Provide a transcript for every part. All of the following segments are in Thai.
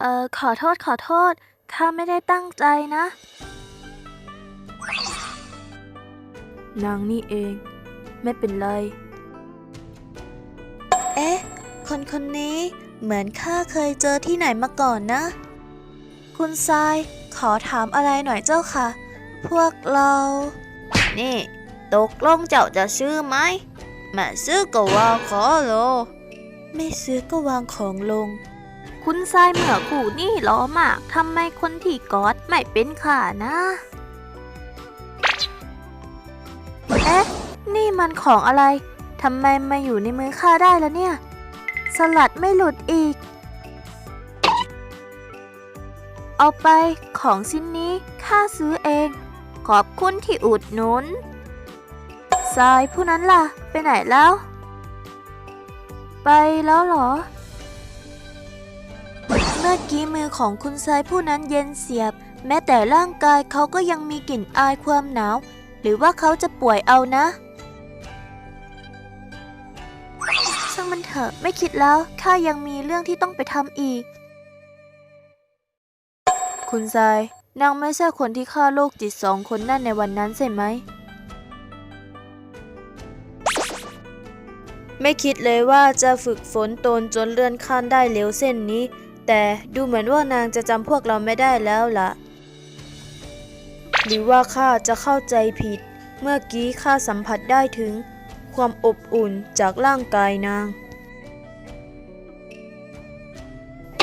เอ่อ ขอโทษขอโทษ ข้าไม่ได้ตั้งใจนะ นางนี่เอง ไม่เป็นไร เอ๊ะ คนคนนี้เหมือนข้าเคยเจอที่ไหนมาก่อนนะ คุณทราย ขอถามอะไรหน่อยเจ้าค่ะ พวกเรา นี่ ตกลงเจ้าจะซื้อไหมแม่ซื้อก็วางขอโล ไม่ซื้อก็วางของลง คุณทรายเหมือกูนี่ล้อมากทำไมคนที่กอดไม่เป็นข่านะ เอ๊ะ นี่มันของอะไร ทำไมมาอยู่ในมือข้าได้แล้วเนี่ย สลัดไม่หลุดอีก เอาไปของชิ้นนี้ข้าซื้อเอง ขอบคุณที่อุดหนุนทรายผู้นั้นล่ะ ไปไหนแล้ว ไปแล้วเหรอ เมื่อกี้มือของคุณทรายผู้นั้นเย็นเสียบ แม้แต่ร่างกายเขาก็ยังมีกลิ่นอายความหนาว หรือว่าเขาจะป่วยเอานะช่างมันเถอะไม่คิดแล้วข้ายังมีเรื่องที่ต้องไปทำอีก คุณทรายนางไม่ใช่คนที่ฆ่าโรคจิตสองคนนั่นในวันนั้นใช่ไหม ไม่คิดเลยว่าจะฝึกฝนตนจนเลื่อนขั้นได้เร็วเส้นนี้ แต่ดูเหมือนว่านางจะจำพวกเราไม่ได้แล้วล่ะ หรือว่าข้าจะเข้าใจผิด เมื่อกี้ข้าสัมผัสได้ถึง ความอบอุ่นจากร่างกายนาง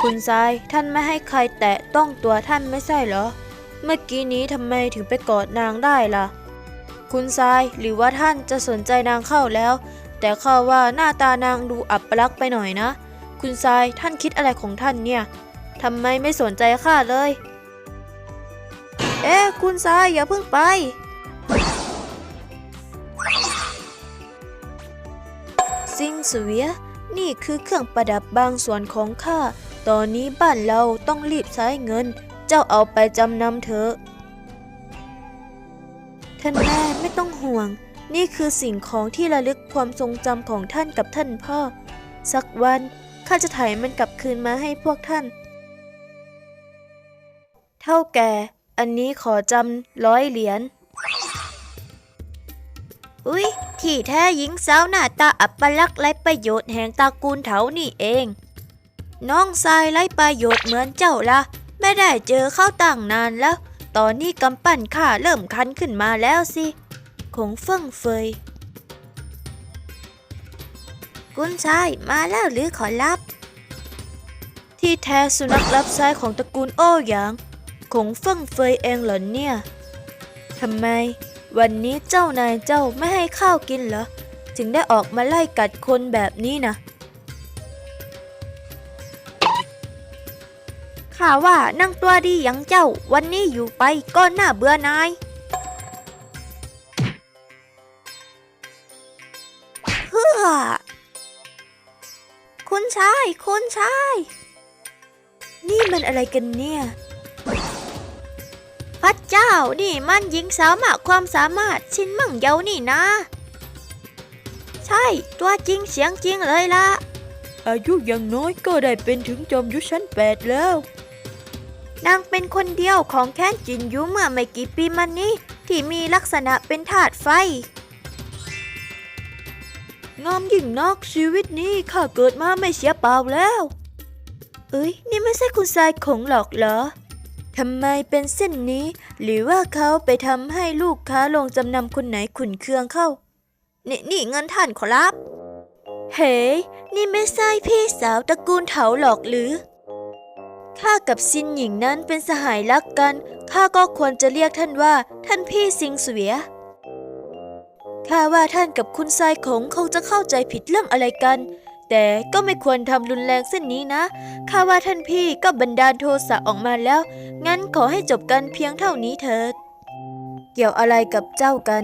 คุณทรายท่านไม่ให้ใครแตะต้องตัวท่านไม่ใช่เหรอ เมื่อกี้นี้ทำไมถึงไปกอดนางได้ล่ะ คุณทรายหรือว่าท่านจะสนใจนางเข้าแล้ว แต่ข้าว่าหน้าตานางดูอับปลักไปหน่อยนะ คุณทรายท่านคิดอะไรของท่านเนี่ยทำไมไม่สนใจข้าเลย เอ๊ะคุณทรายอย่าเพิ่งไป ซิงเสวียนี่คือเครื่องประดับบางส่วนของข้า ตอนนี้บ้านเราต้องรีบใช้เงิน เจ้าเอาไปจำนำเถอะ ท่านแม่ไม่ต้องห่วง นี่คือสิ่งของที่ระลึกความทรงจำของท่านกับท่านพ่อ สักวัน ข้าจะถ่ายมันกลับคืนมาให้พวกท่าน เท่าแก่ อันนี้ขอจำร้อยเหรียญ อุ๊ย ที่แท้หญิงสาวหน้าตาอัปลักษณ์ไร้ประโยชน์แห่งตระกูลเถานี่เอง น้องทรายไร้ประโยชน์เหมือนเจ้าละไม่ได้เจอเข้าตั้งนานแล้ว ตอนนี้กำปั้นข้าเริ่มคันขึ้นมาแล้วสิ คงเฟื่องเฟย กุนชายมาแล้วหรือขอรับ ที่แท้สุนัขรับใช้ของตระกูลโอ้หยาง คงเฟื่งเฟยเองเหรอเนี่ยทำไม วันนี้เจ้านายเจ้าไม่ให้ข้าวกินเหรอ ถึงได้ออกมาไล่กัดคนแบบนี้นะข้าว่านั่งตัวดีอย่างเจ้า วันนี้อยู่ไปก็น่าเบื่อนาย คุณชาย นี่มันอะไรกันเนี่ย พระเจ้า นี่มันหญิงสาวมากความสามารถชินมั่งเยานี่นะ ใช่ ตัวจริงเสียงจริงเลยล่ะอายุยังน้อยก็ได้เป็นถึงจอมยุทธชั้นแปดแล้ว นางเป็นคนเดียวของแค้นจินยุเมื่อไม่กี่ปีมานี้ที่มีลักษณะเป็นธาตุไฟ งามยิ่งนักชีวิตนี้ข้าเกิดมาไม่เสียเปล่าแล้ว เอ้ย นี่ไม่ใช่คุณทรายของหรอกเหรอทำไมเป็นเส้นนี้ หรือว่าเขาไปทำให้ลูกค้าลงจำนำคนไหนขุนเคืองเข้า นี่นี่เงินท่านขอรับ เฮ้นี่ไม่ใช่พี่สาวตระกูลเถาหรอกหรือข้ากับซินหญิงนั้นเป็นสหายรักกันข้าก็ควรจะเรียกท่านว่าท่านพี่ซิงเสวีย ข้าว่าท่านกับคุณทรายคงคงจะเข้าใจผิดเรื่องอะไรกัน แต่ก็ไม่ควรทำรุนแรงเส้นนี้นะข้าว่าท่านพี่ก็บันดาลโทสะออกมาแล้ว งั้นขอให้จบกันเพียงเท่านี้เถิด เกี่ยวอะไรกับเจ้ากัน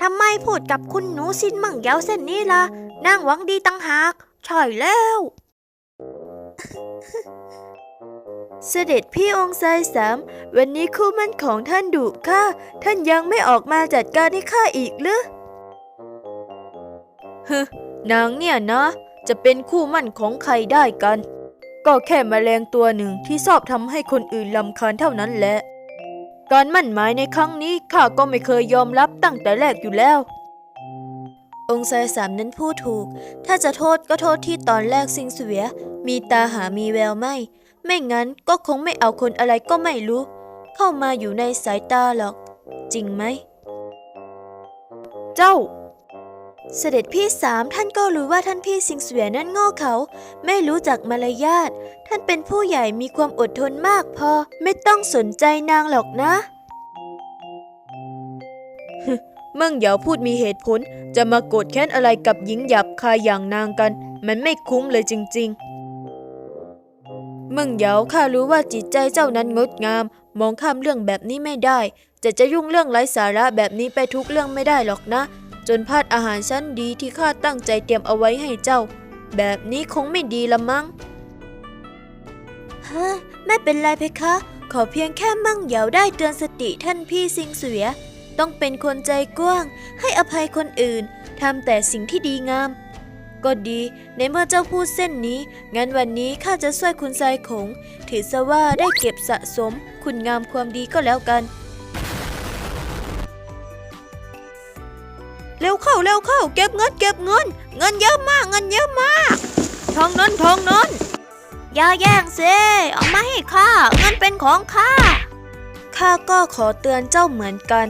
ทำไมพูดกับคุณหนูสินมั่งยาวเส้นนี้ล่ะนางหวังดีตั้งหากใช่แล้ว เสด็จพี่องค์ชายสามวันนี้คู่มั่นของท่านดุข้าท่านยังไม่ออกมาจัดการให้ข้าอีกหรือฮึนางเนี่ยนะ จะเป็นคู่มั่นของใครได้กัน ก็แค่แมลงตัวหนึ่งที่ชอบทำให้คนอื่นลำคาญเท่านั้นแหละ การมั่นหมายในครั้งนี้ข้าก็ไม่เคยยอมรับตั้งแต่แรกอยู่แล้ว องค์ชายสามนั้นพูดถูก ถ้าจะโทษก็โทษที่ตอนแรกซิงเสวียมีตาหามีแววไม่ ไม่งั้นก็คงไม่เอาคนอะไรก็ไม่รู้ เข้ามาอยู่ในสายตาหรอก จริงไหม เจ้า เสด็จพี่สามท่านก็รู้ว่าท่านพี่สิงเสวียนั้นโง่เขา ไม่รู้จักมารยาทท่านเป็นผู้ใหญ่มีความอดทนมากพอ ไม่ต้องสนใจนางหรอกนะมึงอย่าพูดมีเหตุผล จะมาโกรธแค้นอะไรกับหญิงหยาบคายอย่างนางกัน มันไม่คุ้มเลยจริง ๆ มึงเหยาข้ารู้ว่าจิตใจเจ้านั้นงดงาม มองข้ามเรื่องแบบนี้ไม่ได้ จะจะยุ่งเรื่องไร้สาระแบบนี้ไปทุกเรื่องไม่ได้หรอกนะ จนพลาดอาหารชั้นดีที่ข้าตั้งใจเตรียมเอาไว้ให้เจ้า แบบนี้คงไม่ดีละมั้งฮะไม่เป็นไรเพคะ ขอเพียงแค่มั่งเหยาได้เตือนสติท่านพี่สิงเสวีย ต้องเป็นคนใจกว้าง ให้อภัยคนอื่นทำแต่สิ่งที่ดีงาม ก็ดี ในเมื่อเจ้าพูดเส้นนี้ งั้นวันนี้ข้าจะช่วยคุณทรายขง ถือซะว่าได้เก็บสะสม คุณงามความดีก็แล้วกัน เร็วเข้าเร็วเข้า เก็บเงินเก็บเงิน เงินเยอะมากเงินเยอะมากทองนั้นทองนั้นอย่าแย่งเซเอามาให้ข้าเงินเป็นของข้าข้าก็ขอเตือนเจ้าเหมือนกัน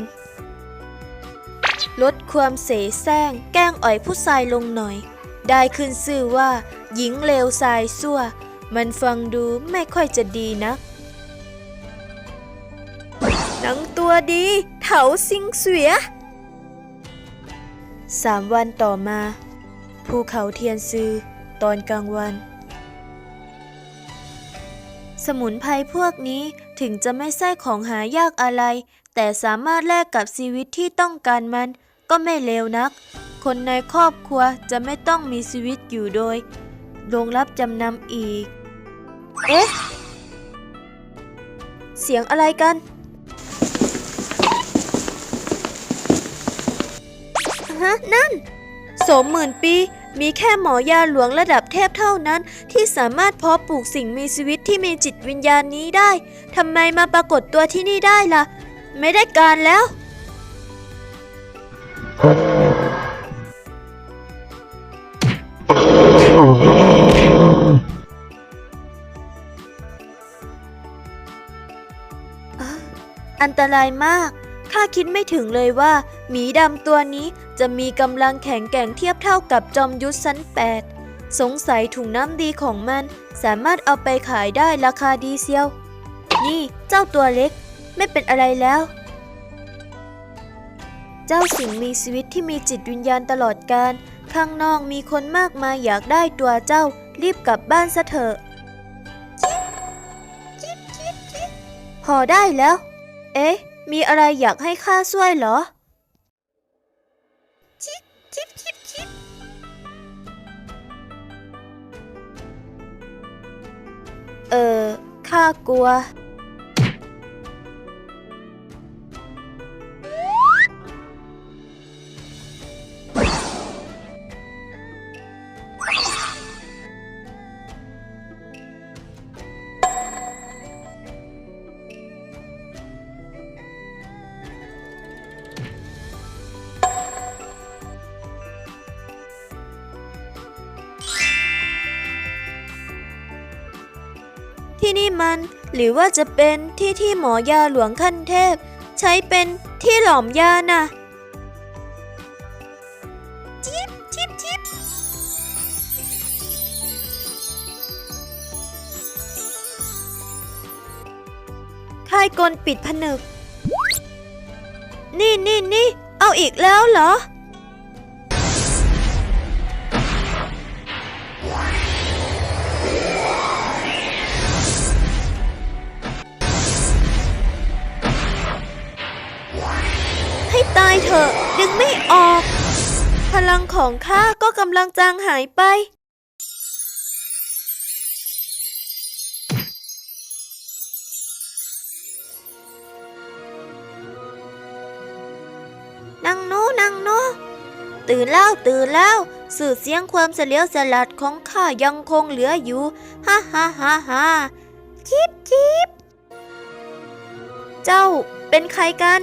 ลดความเสแสร้งแกล้งอ่อยผู้ชายลงหน่อย ได้ขึ้นชื่อว่า หญิงเลวทรายซั่ว มันฟังดูไม่ค่อยจะดีนะหนังตัวดีเถาซิงเสวียสามวันต่อมา ภูเขาเทียนซือตอนกลางวัน สมุนไพรพวกนี้ถึงจะไม่ใช่ของหายากอะไร แต่สามารถแลกกับชีวิตที่ต้องการมันก็ไม่เลวนัก คนในครอบครัวจะไม่ต้องมีชีวิตอยู่โดยโรงรับจำนำอีก เอ๊ะ เสียงอะไรกัน ฮะ นั่น สมหมื่นปี มีแค่หมอยาหลวงระดับเทพเท่านั้น ที่สามารถเพาะปลูกสิ่งมีชีวิตที่มีจิตวิญญาณนี้ได้ ทำไมมาปรากฏตัวที่นี่ได้ล่ะ ไม่ได้การแล้ว อันตรายมาก ข้าคิดไม่ถึงเลยว่า หมีดำตัวนี้จะมีกำลังแข็งแกร่งเทียบเท่ากับจอมยุทธชั้น8สงสัยถุงน้ำดีของมัน สามารถเอาไปขายได้ราคาดีเซียว นี่เจ้าตัวเล็ก ไม่เป็นอะไรแล้ว เจ้าสิ่งมีชีวิตที่มีจิตวิญญาณตลอดกาล ข้างนอกมีคนมากมายอยากได้ตัวเจ้า รีบกลับบ้านซะเถอะ พอได้แล้ว เอ๊ะ มีอะไรอยากให้ข้าช่วยเหรอ เออข้ากลัว ที่นี่มัน หรือว่าจะเป็นที่ที่หมอยาหลวงขั้นเทพ ใช้เป็นที่หลอมยาน่ะชิปชิปชิปค่ายกลปิดผนึก นี่นี่นี่เอาอีกแล้วเหรอ งของข้าก็กำลังจางหายไป นางโนนางโนตื่นแล้วตื่นแล้ว สื่อเสียงความเฉลียวฉลาดของข้ายังคงเหลืออยู่ ฮ่าฮ่าฮ่าฮ่าจิบจิบเจ้าเป็นใครกัน